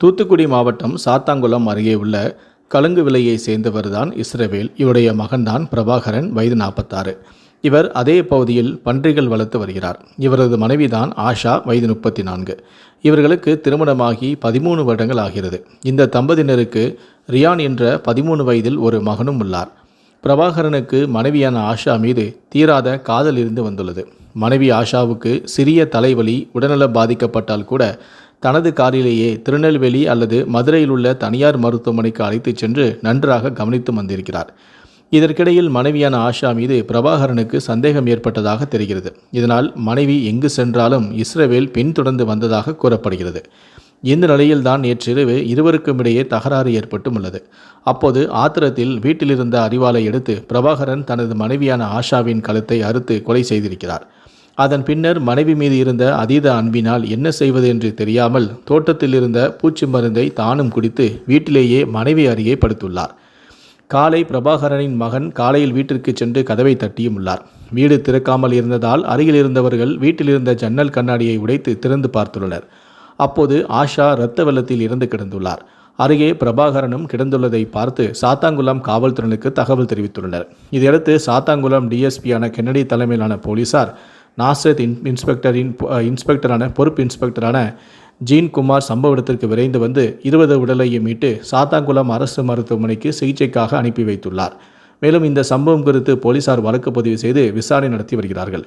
தூத்துக்குடி மாவட்டம் சாத்தாங்குளம் அருகே உள்ள கலுங்கு விலையை சேர்ந்தவர்தான் இஸ்ரவேல். இவருடைய மகன்தான் பிரபாகரன் வயது நாற்பத்தாறு இவர் அதே பகுதியில் பன்றிகள் வளர்த்து வருகிறார். இவரது மனைவிதான் ஆஷா வயது முப்பத்தி நான்கு இவர்களுக்கு திருமணமாகி பதிமூணு வருடங்கள் ஆகிறது. இந்த தம்பதியினருக்கு ரியான் என்ற பதிமூணு வயதில் ஒரு மகனும் உள்ளார். பிரபாகரனுக்கு மனைவியான ஆஷா மீது தீராத காதல் இருந்து வந்துள்ளது. மனைவி ஆஷாவுக்கு சிறிய தலைவலி உடல்நல பாதிக்கப்பட்டால் கூட தனது காரிலேயே திருநெல்வேலி அல்லது மதுரையில் உள்ள தனியார் மருத்துவமனைக்கு அழைத்துச் சென்று நன்றாக கவனித்து வந்திருக்கிறார். இதற்கிடையில் மனைவியான ஆஷா மீது பிரபாகரனுக்கு சந்தேகம் ஏற்பட்டதாக தெரிகிறது. இதனால் மனைவி எங்கு சென்றாலும் இஸ்ரேவேல் பின்தொடர்ந்து வந்ததாக கூறப்படுகிறது. இந்த நிலையில்தான் நேற்றிரவு இருவருக்கும் இடையே தகராறு ஏற்பட்டும் உள்ளது. அப்போது ஆத்திரத்தில் வீட்டிலிருந்த அறிவாலை எடுத்து பிரபாகரன் தனது மனைவியான ஆஷாவின் கழுத்தை அறுத்து கொலை செய்திருக்கிறார். அதன் பின்னர் மனைவி மீது இருந்த அதீத அன்பினால் என்ன செய்வது என்று தெரியாமல் தோட்டத்தில் இருந்த பூச்சி மருந்தை தானும் குடித்து வீட்டிலேயே மனைவி அருகே படுத்துள்ளார். காலை பிரபாகரனின் மகன் காலையில் வீட்டிற்கு சென்று கதவை தட்டியும் உள்ளார். வீடு திறக்காமல் இருந்ததால் அருகில் இருந்தவர்கள் வீட்டில் இருந்த ஜன்னல் கண்ணாடியை உடைத்து திறந்து பார்த்துள்ளனர். அப்போது ஆஷா இரத்த வெள்ளத்தில் இறந்து கிடந்துள்ளார். அருகே பிரபாகரனும் கிடந்துள்ளதை பார்த்து சாத்தாங்குளம் காவல்துறையினருக்கு தகவல் தெரிவித்துள்ளனர். இதையடுத்து சாத்தாங்குளம் டிஎஸ்பியான கென்னடி தலைமையிலான போலீசார் நாசரத் இன் இன்ஸ்பெக்டரின் இன்ஸ்பெக்டரான பொறுப்பு இன்ஸ்பெக்டரான ஜீன் குமார் சம்பவ இடத்திற்கு விரைந்து வந்து இருபது உடலையும் மீட்டு சாத்தாங்குளம் அரசு மருத்துவமனைக்கு சிகிச்சைக்காக அனுப்பி வைத்துள்ளார். மேலும் இந்த சம்பவம் குறித்து போலீசார் வழக்கு பதிவு செய்து விசாரணை நடத்தி வருகிறார்கள்.